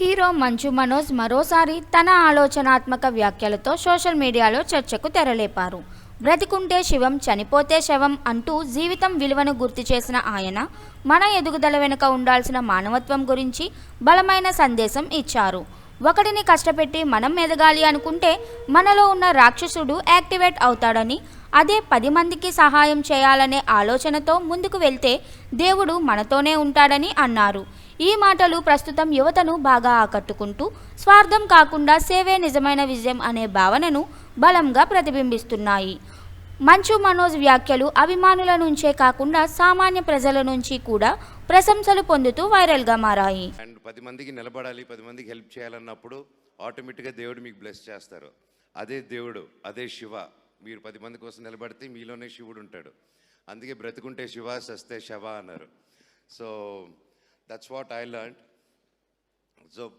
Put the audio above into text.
Hero Manchu Manoj మరోసారి తన ఆలోచనాత్మక వ్యాఖ్యలతో సోషల్ మీడియాలో చర్చకు తెరలేపారు. బ్రతికుంటే శివం చనిపోతే శవం అంటూ జీవితం విలువను గుర్తు చేసిన ఆయన మన ఎదుగుదల వెనుక ఉండాల్సిన మానవత్వం గురించి బలమైన సందేశం ఇచ్చారు. ఒకటిని కష్టపెట్టి మనం ఎదగాలి అనుకుంటే మనలో ఉన్న రాక్షసుడు యాక్టివేట్ అవుతాడని అదే పది మందికి సహాయం చేయాలనే ఆలోచనతో ముందుకు వెళ్తే దేవుడు మనతోనే ఉంటాడని అన్నారు. ఈ మాటలు ప్రస్తుతం యువతను బాగా ఆకట్టుకుంటూ స్వార్థం కాకుండా సేవే నిజమైన విజయం అనే భావనను బలంగా ప్రతిబింబిస్తున్నాయి. మంచు మనోజ్ వ్యాఖ్యలు అభిమానుల నుంచే కాకుండా సామాన్య ప్రజల నుంచి కూడా ప్రశంసలు పొందుతూ వైరల్గా మారాయి. అండ్ పది మందికి నిలబడాలి పది మందికి హెల్ప్ చేయాలన్నప్పుడు ఆటోమేటిక్గా దేవుడు మీకు బ్లెస్ చేస్తారు. అదే దేవుడు అదే శివ. మీరు పది మంది కోసం నిలబడితే మీలోనే శివుడు ఉంటాడు. అందుకే బ్రతుకుంటే శివ సస్తే శవ అన్నారు. So that's what I learn so